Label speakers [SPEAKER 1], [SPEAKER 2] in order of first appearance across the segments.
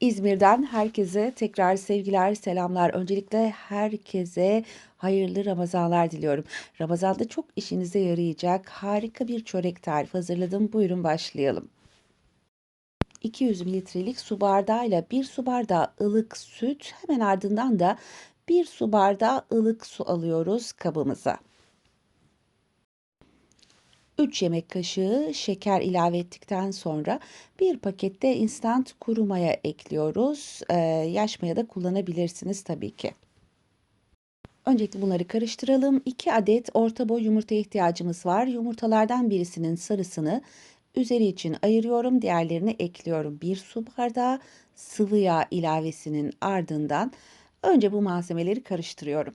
[SPEAKER 1] İzmir'den herkese tekrar sevgiler, selamlar. Öncelikle herkese hayırlı Ramazanlar diliyorum. Ramazanda çok işinize yarayacak harika bir çörek tarifi hazırladım. Buyurun başlayalım. 200 mililitrelik su bardağıyla 1 su bardağı ılık süt, hemen ardından da 1 su bardağı ılık su alıyoruz kabımıza. 3 yemek kaşığı şeker ilave ettikten sonra bir pakette instant kuru maya ekliyoruz. Ee, yaş maya da kullanabilirsiniz tabii ki. Öncelikle bunları karıştıralım. 2 adet orta boy yumurta ihtiyacımız var. Yumurtalardan birisinin sarısını üzeri için ayırıyorum. Diğerlerini ekliyorum. 1 su bardağı sıvı yağ ilavesinin ardından önce bu malzemeleri karıştırıyorum.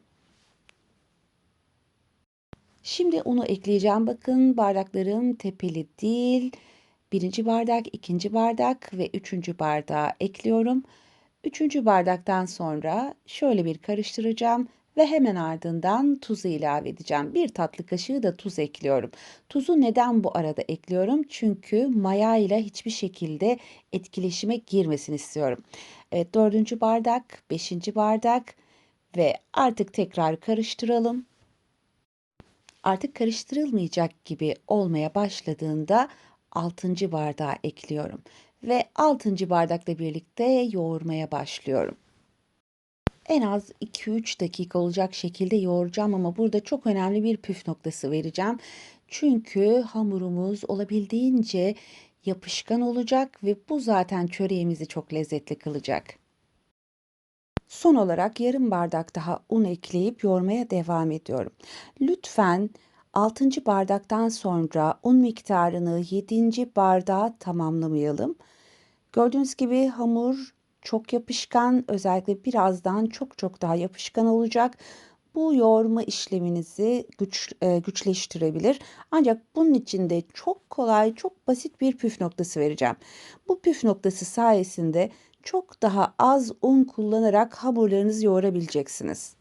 [SPEAKER 1] Şimdi unu ekleyeceğim. Bakın bardaklarım tepeli değil. Birinci bardak, ikinci bardak ve üçüncü bardağı ekliyorum. Üçüncü bardaktan sonra şöyle bir karıştıracağım ve hemen ardından tuzu ilave edeceğim. Bir tatlı kaşığı da tuz ekliyorum. Tuzu neden bu arada ekliyorum? Çünkü maya ile hiçbir şekilde etkileşime girmesin istiyorum. Evet dördüncü bardak, beşinci bardak ve artık tekrar karıştıralım artık karıştırılmayacak gibi olmaya başladığında 6. bardağı ekliyorum ve 6. bardakla birlikte yoğurmaya başlıyorum. En az 2-3 dakika olacak şekilde yoğuracağım ama burada çok önemli bir püf noktası vereceğim. Çünkü hamurumuz olabildiğince yapışkan olacak ve bu zaten çöreğimizi çok lezzetli kılacak. Son olarak yarım bardak daha un ekleyip yoğurmaya devam ediyorum. Lütfen 6. bardaktan sonra un miktarını 7. bardağa tamamlamayalım. Gördüğünüz gibi hamur çok yapışkan, özellikle birazdan çok çok daha yapışkan olacak. Bu yoğurma işleminizi güç, e, güçleştirebilir. Ancak bunun için de çok kolay, çok basit bir püf noktası vereceğim. Bu püf noktası sayesinde çok daha az un kullanarak hamurlarınızı yoğurabileceksiniz.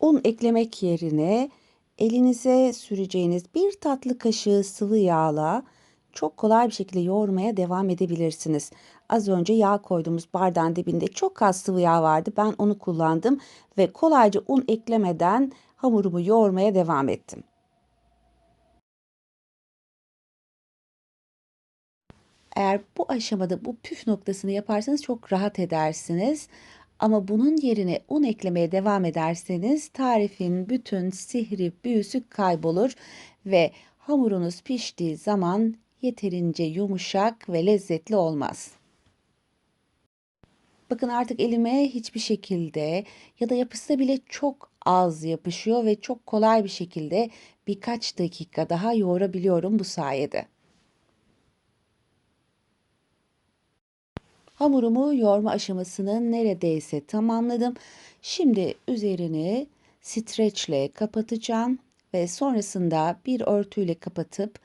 [SPEAKER 1] Un eklemek yerine elinize süreceğiniz bir tatlı kaşığı sıvı yağla çok kolay bir şekilde yoğurmaya devam edebilirsiniz. Az önce yağ koyduğumuz bardağın dibinde çok az sıvı yağ vardı. Ben onu kullandım ve kolayca un eklemeden hamurumu yoğurmaya devam ettim. Eğer bu aşamada bu püf noktasını yaparsanız çok rahat edersiniz. Ama bunun yerine un eklemeye devam ederseniz tarifin bütün sihri, büyüsü kaybolur ve hamurunuz piştiği zaman yeterince yumuşak ve lezzetli olmaz. Bakın artık elime hiçbir şekilde ya da yapışsa bile çok az yapışıyor ve çok kolay bir şekilde birkaç dakika daha yoğurabiliyorum bu sayede. Hamurumu yoğurma aşamasını neredeyse tamamladım. Şimdi üzerini streçle kapatacağım ve sonrasında bir örtüyle kapatıp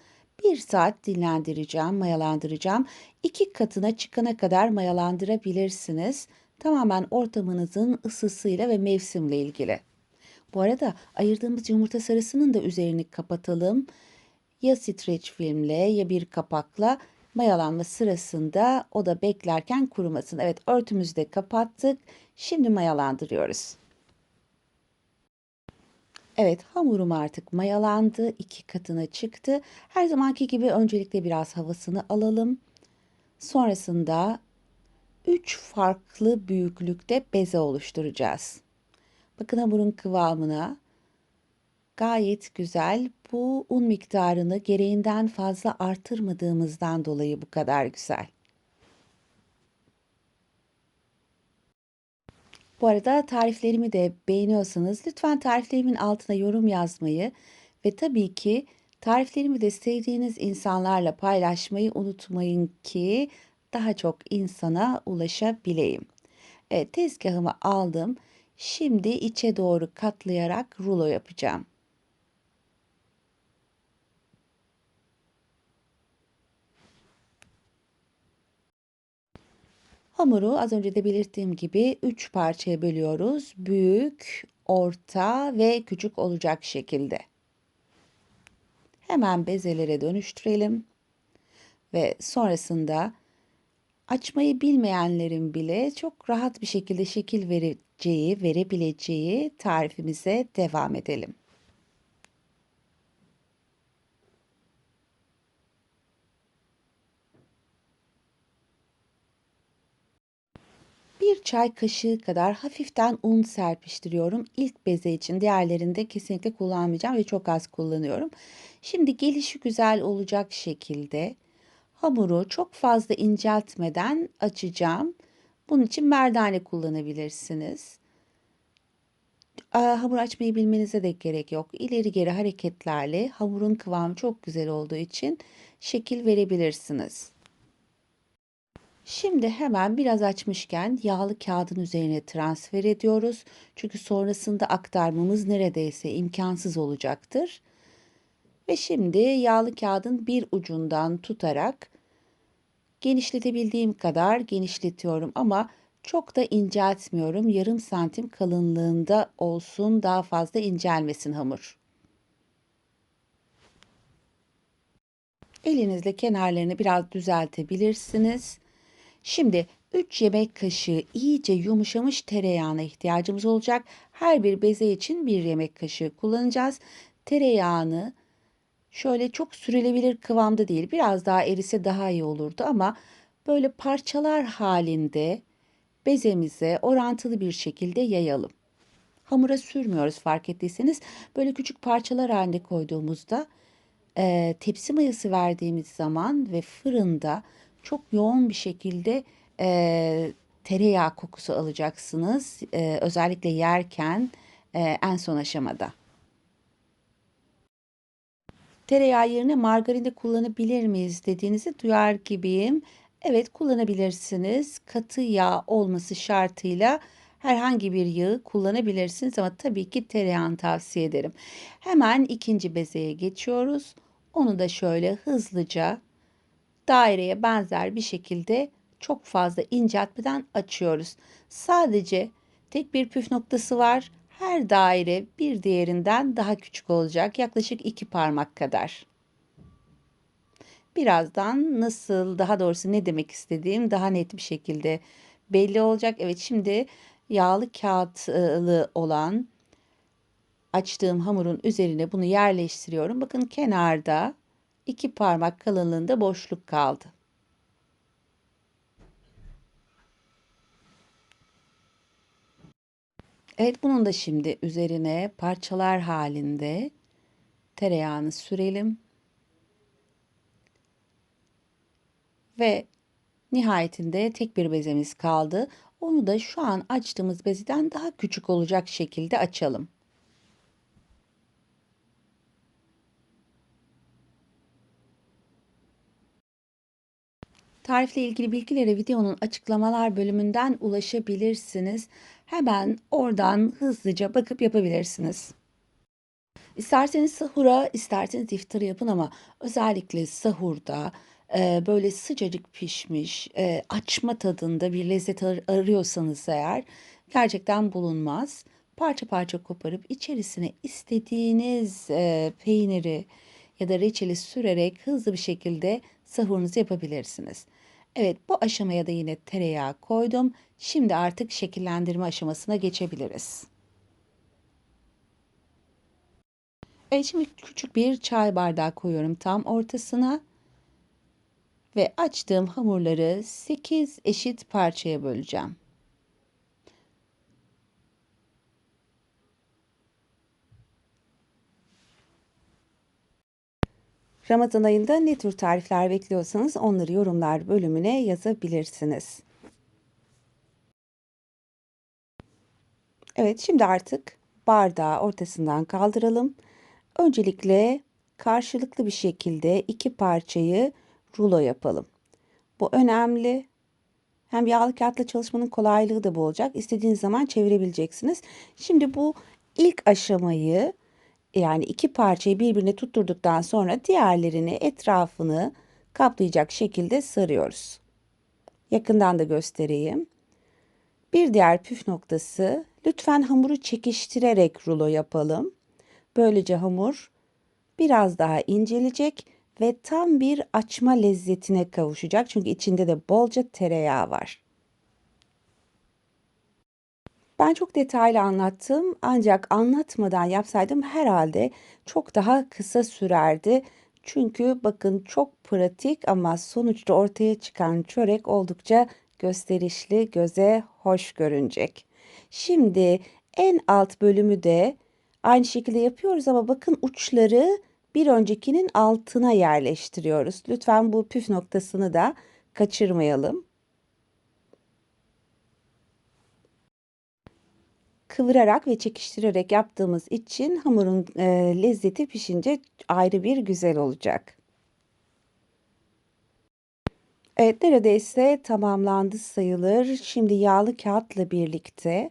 [SPEAKER 1] bir saat dinlendireceğim, mayalandıracağım. İki katına çıkana kadar mayalandırabilirsiniz. Tamamen ortamınızın ısısıyla ve mevsimle ilgili. Bu arada ayırdığımız yumurta sarısının da üzerini kapatalım. Ya streç filmle ya bir kapakla mayalanma sırasında o da beklerken kurumasın. Evet örtümüzü de kapattık. Şimdi mayalandırıyoruz. Evet hamurum artık mayalandı. iki katına çıktı. Her zamanki gibi öncelikle biraz havasını alalım. Sonrasında 3 farklı büyüklükte beze oluşturacağız. Bakın hamurun kıvamına gayet güzel. Bu un miktarını gereğinden fazla artırmadığımızdan dolayı bu kadar güzel. Bu arada tariflerimi de beğeniyorsanız lütfen tariflerimin altına yorum yazmayı ve tabii ki tariflerimi de sevdiğiniz insanlarla paylaşmayı unutmayın ki daha çok insana ulaşabileyim. Evet tezgahımı aldım. Şimdi içe doğru katlayarak rulo yapacağım. Hamuru az önce de belirttiğim gibi 3 parçaya bölüyoruz. Büyük, orta ve küçük olacak şekilde. Hemen bezelere dönüştürelim. Ve sonrasında Açmayı bilmeyenlerin bile çok rahat bir şekilde şekil vereceği, verebileceği tarifimize devam edelim. Bir çay kaşığı kadar hafiften un serpiştiriyorum. İlk beze için diğerlerinde kesinlikle kullanmayacağım ve çok az kullanıyorum. Şimdi gelişi güzel olacak şekilde hamuru çok fazla inceltmeden açacağım. Bunun için merdane kullanabilirsiniz. Hamur açmayı bilmenize de gerek yok. İleri geri hareketlerle hamurun kıvamı çok güzel olduğu için şekil verebilirsiniz. Şimdi hemen biraz açmışken yağlı kağıdın üzerine transfer ediyoruz. Çünkü sonrasında aktarmamız neredeyse imkansız olacaktır. Ve şimdi yağlı kağıdın bir ucundan tutarak genişletebildiğim kadar genişletiyorum ama çok da inceltmiyorum. Yarım santim kalınlığında olsun daha fazla incelmesin hamur. Elinizle kenarlarını biraz düzeltebilirsiniz. Şimdi 3 yemek kaşığı iyice yumuşamış tereyağına ihtiyacımız olacak. Her bir beze için 1 yemek kaşığı kullanacağız. Tereyağını şöyle çok sürülebilir kıvamda değil. Biraz daha erise daha iyi olurdu ama böyle parçalar halinde bezemize orantılı bir şekilde yayalım. Hamura sürmüyoruz fark ettiyseniz. Böyle küçük parçalar halinde koyduğumuzda e, tepsi mayası verdiğimiz zaman ve fırında çok yoğun bir şekilde e, tereyağı kokusu alacaksınız. E, özellikle yerken e, en son aşamada. Tereyağı yerine margarin de kullanabilir miyiz dediğinizi duyar gibiyim. Evet kullanabilirsiniz. Katı yağ olması şartıyla herhangi bir yağı kullanabilirsiniz ama tabii ki tereyağını tavsiye ederim. Hemen ikinci bezeye geçiyoruz. Onu da şöyle hızlıca daireye benzer bir şekilde çok fazla inceltmeden açıyoruz. Sadece tek bir püf noktası var. Her daire bir diğerinden daha küçük olacak. Yaklaşık iki parmak kadar. Birazdan nasıl, daha doğrusu ne demek istediğim daha net bir şekilde belli olacak. Evet şimdi yağlı kağıtlı olan açtığım hamurun üzerine bunu yerleştiriyorum. Bakın kenarda iki parmak kalınlığında boşluk kaldı. Evet bunun da şimdi üzerine parçalar halinde tereyağını sürelim. Ve nihayetinde tek bir bezemiz kaldı. Onu da şu an açtığımız beziden daha küçük olacak şekilde açalım. Tarifle ilgili bilgilere videonun açıklamalar bölümünden ulaşabilirsiniz. Hemen oradan hızlıca bakıp yapabilirsiniz. İsterseniz sahura, isterseniz iftar yapın ama özellikle sahurda e, böyle sıcacık pişmiş, e, açma tadında bir lezzet ar arıyorsanız eğer gerçekten bulunmaz. Parça parça koparıp içerisine istediğiniz e, peyniri ya da reçeli sürerek hızlı bir şekilde sahurunuzu yapabilirsiniz. Evet bu aşamaya da yine tereyağı koydum. Şimdi artık şekillendirme aşamasına geçebiliriz. Evet şimdi küçük bir çay bardağı koyuyorum tam ortasına. Ve açtığım hamurları 8 eşit parçaya böleceğim. Ramazan ayında ne tür tarifler bekliyorsanız onları yorumlar bölümüne yazabilirsiniz. Evet şimdi artık bardağı ortasından kaldıralım. Öncelikle karşılıklı bir şekilde iki parçayı rulo yapalım. Bu önemli. Hem yağlı kağıtla çalışmanın kolaylığı da bu olacak. İstediğiniz zaman çevirebileceksiniz. Şimdi bu ilk aşamayı yani iki parçayı birbirine tutturduktan sonra diğerlerini etrafını kaplayacak şekilde sarıyoruz. Yakından da göstereyim. Bir diğer püf noktası lütfen hamuru çekiştirerek rulo yapalım. Böylece hamur biraz daha incelecek ve tam bir açma lezzetine kavuşacak. Çünkü içinde de bolca tereyağı var. Ben çok detaylı anlattım ancak anlatmadan yapsaydım herhalde çok daha kısa sürerdi. Çünkü bakın çok pratik ama sonuçta ortaya çıkan çörek oldukça gösterişli, göze hoş görünecek. Şimdi en alt bölümü de aynı şekilde yapıyoruz ama bakın uçları bir öncekinin altına yerleştiriyoruz. Lütfen bu püf noktasını da kaçırmayalım. Kıvırarak ve çekiştirerek yaptığımız için hamurun e, lezzeti pişince ayrı bir güzel olacak. Evet neredeyse tamamlandı sayılır. Şimdi yağlı kağıtla birlikte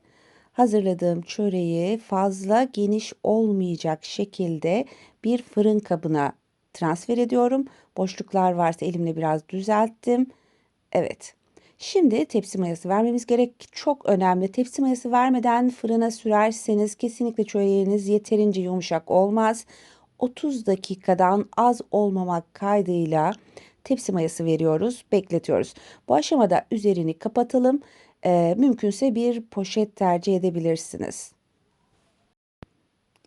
[SPEAKER 1] hazırladığım çöreği fazla geniş olmayacak şekilde bir fırın kabına transfer ediyorum. Boşluklar varsa elimle biraz düzelttim. Evet. Şimdi tepsi mayası vermemiz gerek. Çok önemli. Tepsi mayası vermeden fırına sürerseniz kesinlikle çöreğiniz yeterince yumuşak olmaz. 30 dakikadan az olmamak kaydıyla tepsi mayası veriyoruz, bekletiyoruz. Bu aşamada üzerini kapatalım. Ee, mümkünse bir poşet tercih edebilirsiniz.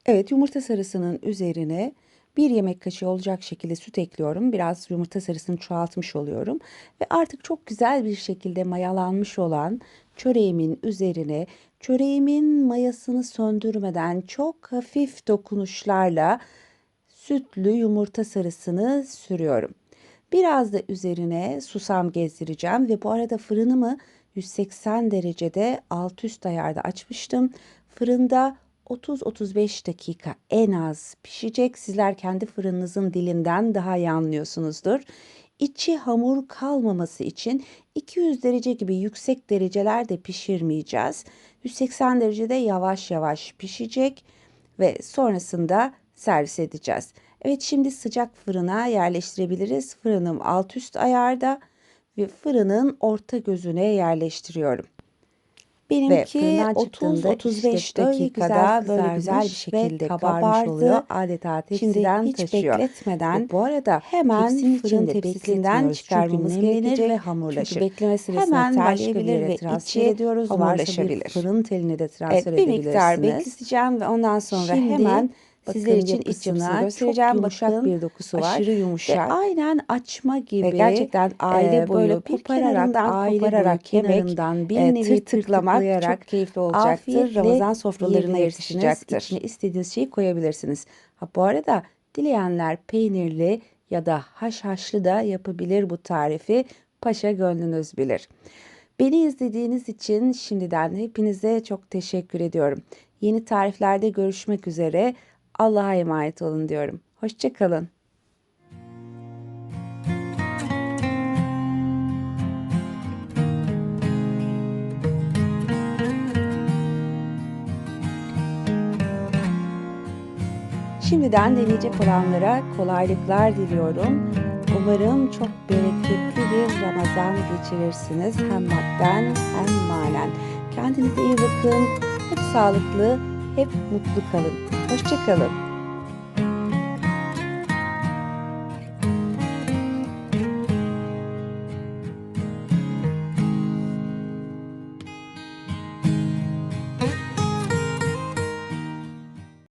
[SPEAKER 1] Evet, yumurta sarısının üzerine bir yemek kaşığı olacak şekilde süt ekliyorum. Biraz yumurta sarısını çoğaltmış oluyorum. Ve artık çok güzel bir şekilde mayalanmış olan çöreğimin üzerine çöreğimin mayasını söndürmeden çok hafif dokunuşlarla sütlü yumurta sarısını sürüyorum. Biraz da üzerine susam gezdireceğim ve bu arada fırınımı 180 derecede alt üst ayarda açmıştım. Fırında 30-35 dakika en az pişecek. Sizler kendi fırınınızın dilinden daha iyi anlıyorsunuzdur. İçi hamur kalmaması için 200 derece gibi yüksek derecelerde pişirmeyeceğiz. 180 derecede yavaş yavaş pişecek ve sonrasında servis edeceğiz. Evet şimdi sıcak fırına yerleştirebiliriz. Fırınım alt üst ayarda ve fırının orta gözüne yerleştiriyorum. Benimki 30-35 işte dakikada böyle güzel bir şekilde kabarmış oluyor. Adeta tepsiden Şimdi hiç taşıyor. bekletmeden ve bu arada hemen fırın tepsisinden çıkarmamız gerekir ve hamurlaşır. Çünkü bekleme süresini hemen bir yere transfer ediyoruz. Hamurlaşabilir. Fırın teline de transfer evet, edebilirsiniz. Bir miktar bekleteceğim ve ondan sonra Şimdi, hemen Sizler için iç yapısını göstereceğim. Çok yumuşak Bakın, bir dokusu var. Aşırı yumuşak. Ve aynen açma gibi. Ve gerçekten aile e, boyu böyle kopararak, aile kopararak kenarından bir e, nevi tıklamak çok keyifli olacaktır. Ramazan sofralarına yakışacaktır. İçine istediğiniz şeyi koyabilirsiniz. Ha bu arada dileyenler peynirli ya da haşhaşlı da yapabilir bu tarifi. Paşa gönlünüz bilir. Beni izlediğiniz için şimdiden hepinize çok teşekkür ediyorum. Yeni tariflerde görüşmek üzere. Allah'a emanet olun diyorum. Hoşçakalın. Şimdiden deneyecek olanlara kolaylıklar diliyorum. Umarım çok bereketli bir Ramazan geçirirsiniz. Hem madden hem manen. Kendinize iyi bakın. Hep sağlıklı, hep mutlu kalın. Hoşçakalın.